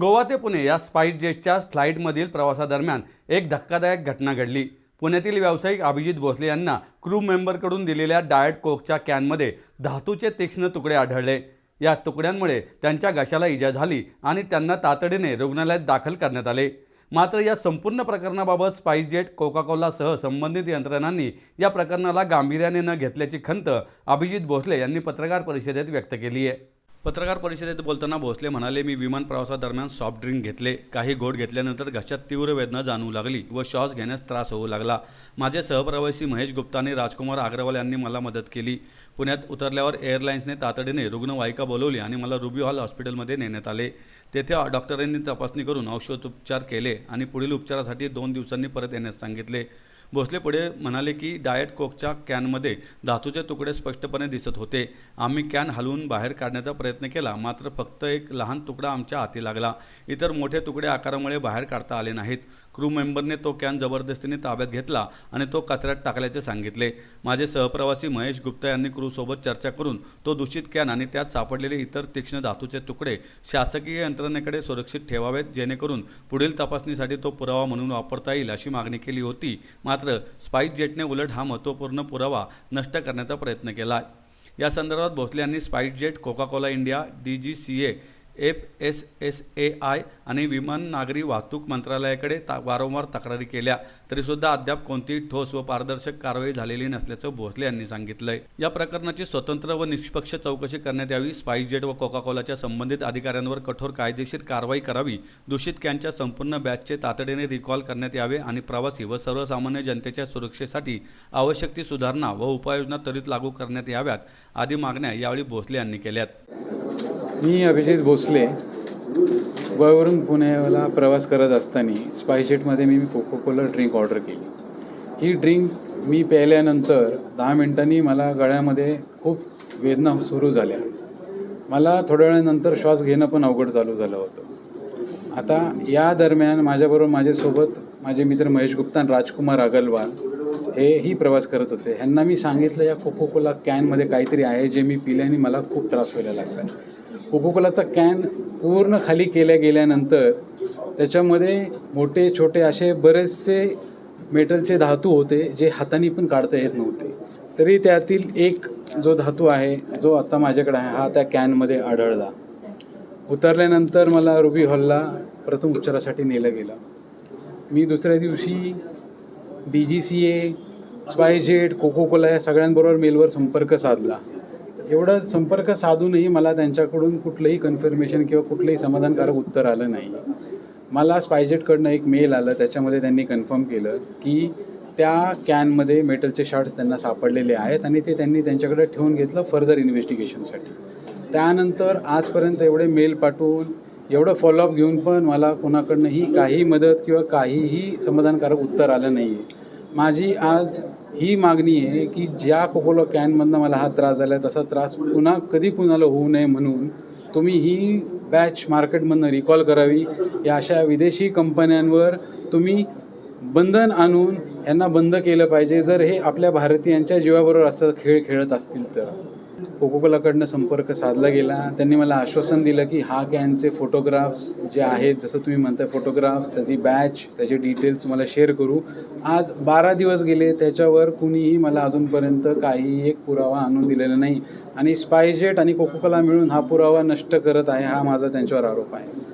गोवा ते पुणे या स्पाईस जेटच्या फ्लाईटमधील प्रवासादरम्यान एक धक्कादायक घटना घडली. पुण्यातील व्यावसायिक अभिजित भोसले यांना क्रू मेंबरकडून दिलेल्या डायट कोकच्या कॅनमध्ये धातूचे तीक्ष्ण तुकडे आढळले. या तुकड्यांमुळे त्यांच्या घशाला इजा झाली आणि त्यांना तातडीने रुग्णालयात दाखल करण्यात आले. मात्र या संपूर्ण प्रकरणाबाबत स्पाईस जेट संबंधित यंत्रणांनी या प्रकरणाला गांभीर्याने न घेतल्याची खंत अभिजित भोसले यांनी पत्रकार परिषदेत व्यक्त केली आहे. पत्रकार परिषदेत बोलताना भोसले म्हणाले मी विमान प्रवासादरम्यान सॉफ्ट ड्रिंक घेतले. काही घोट घेतल्यानंतर घशात तीव्र वेदना जाणवू लागली व श्वास घेण्यास त्रास होऊ लागला. माझे सहप्रवासी महेश गुप्ता आणि राजकुमार अग्रवाल यांनी मला मदत केली. पुण्यात उतरल्यावर एअरलाईन्सने तातडीने रुग्णवाहिका बोलवली आणि मला रुबी हॉल हॉस्पिटलमध्ये नेण्यात आले. तेथे डॉक्टरांनी तपासणी करून औषधोपचार केले आणि पुढील उपचारासाठी दोन दिवसांनी परत येण्यास सांगितले. भोसले पुढे म्हणाले की डायट कोकच्या कॅनमध्ये धातूचे तुकडे स्पष्टपणे दिसत होते. आम्ही कॅन हलवून बाहेर काढण्याचा प्रयत्न केला मात्र फक्त एक लहान तुकडा आमच्या हाती लागला. इतर मोठे तुकडे आकारामुळे बाहेर काढता आले नाहीत. क्रू मेंबरने तो कॅन जबरदस्तीने ताब्यात घेतला आणि तो कचऱ्यात टाकल्याचे सांगितले. माझे सहप्रवासी महेश गुप्ता यांनी क्रूसोबत चर्चा करून तो दूषित कॅन आणि त्यात सापडलेले इतर तीक्ष्ण धातूचे तुकडे शासकीय यंत्रणेकडे सुरक्षित ठेवावेत जेणेकरून पुढील तपासणीसाठी तो पुरावा म्हणून वापरता येईल अशी मागणी केली होती. मात्र स्पाईस जेटने उलट हा महत्त्वपूर्ण पुरावा नष्ट करण्याचा प्रयत्न केला या संदर्भात भोसले यांनी SpiceJet Coca Cola India D G C A F S S A I आणि विमान नागरी वाहतूक मंत्रालयाकडे ता वारंवार तक्रारी केल्या. तरीसुद्धा अद्याप कोणतीही ठोस व पारदर्शक कारवाई झालेली नसल्याचं भोसले यांनी सांगितलंय. या प्रकरणाची स्वतंत्र व निष्पक्ष चौकशी करण्यात यावी. स्पाईस जेट व कोका कोलाच्या संबंधित अधिकाऱ्यांवर कठोर कायदेशीर कारवाई करावी. दूषित कॅनच्या संपूर्ण बॅचचे तातडीने रिकॉल करण्यात यावे आणि प्रवासी व सर्वसामान्य जनतेच्या सुरक्षेसाठी आवश्यक ती सुधारणा व उपाययोजना त्वरित लागू करण्यात याव्यात आदी मागण्या यावेळी भोसले यांनी केल्यात. मी अभिजित भोसले. गोव्यावरून पुण्याला प्रवास करत असताना स्पायजेटमध्ये मी कोको कोला ड्रिंक ऑर्डर केली. ही ड्रिंक मी प्यायल्यानंतर दहा मिनटांनी मला गळ्यामध्ये खूप वेदना सुरू झाल्या. मला थोड्या वेळानंतर श्वास घेणं पण अवघड चालू झालं होतं. आता या दरम्यान माझ्याबरोबर माझ्यासोबत माझे मित्र महेश गुप्ता आणि राजकुमार अगरवाल हेही प्रवास करत होते. ह्यांना मी सांगितलं या कोको कोला कॅनमध्ये काहीतरी आहे जे मी पिल्याने मला खूप त्रास व्हायला लागला. कोकोकोलाचा कॅन पूर्ण खाली केल्या गेल्यानंतर त्याच्यामध्ये मोठे छोटे असे बरेचसे मेटलचे धातू होते जे हाताने पण काढता येत नव्हते. तरी त्यातील एक जो धातू आहे जो आता माझ्याकडे आहे हा त्या कॅनमध्ये आढळला. उतरल्यानंतर मला रुबी हॉलला प्रथम उपचारासाठी नेलं गेलं. मी दुसऱ्या दिवशी D G C A SpiceJet Coca Cola या सगळ्यांबरोबर मेलवर संपर्क साधला. एवढं संपर्क साधूनही मला त्यांच्याकडून कुठलंही कन्फर्मेशन किंवा कुठलंही समाधानकारक उत्तर आलं नाही. मला स्पायजेटकडनं एक मेल आलं त्याच्यामध्ये त्यांनी कन्फर्म केलं की त्या कॅनमध्ये मेटलचे शार्ट्स त्यांना सापडलेले आहेत आणि ते त्यांनी त्यांच्याकडे ठेवून घेतलं फर्दर इन्व्हेस्टिगेशनसाठी त्यानंतर आजपर्यंत एवढे मेल पाठवून एवढं फॉलोअप घेऊन पण मला कोणाकडनंही काही मदत किंवा काहीही समाधानकारक उत्तर आलं नाही आहे माझी आज ही मागणी आहे की ज्या कोकोला कॅनमधनं मला हा त्रास झाला आहे तसा त्रास पुन्हा कधी कुणाला होऊ नये म्हणून तुम्ही ही बॅच मार्केटमधनं रिकॉल करावी. या अशा विदेशी कंपन्यांवर तुम्ही बंधन आणून यांना बंद केलं पाहिजे. जर हे आपल्या भारतीयांच्या जीवाबरोबर असं खेळ खेळत असतील तर. कोकोकोलाकडनं संपर्क साधला गेला. त्यांनी मला आश्वासन दिलं की हा कॅनचे फोटोग्राफ्स जे आहेत जसं तुम्ही म्हणताय फोटोग्राफ्स त्याची बॅच त्याचे डिटेल्स तुम्हाला शेअर करू. आज बारा दिवस गेले त्याच्यावर कुणीही मला अजूनपर्यंत काही एक पुरावा आणून दिलेला नाही. आणि स्पायजेट आणि कोकोकोला मिळून हा पुरावा नष्ट करत आहे हा माझा त्यांच्यावर आरोप आहे.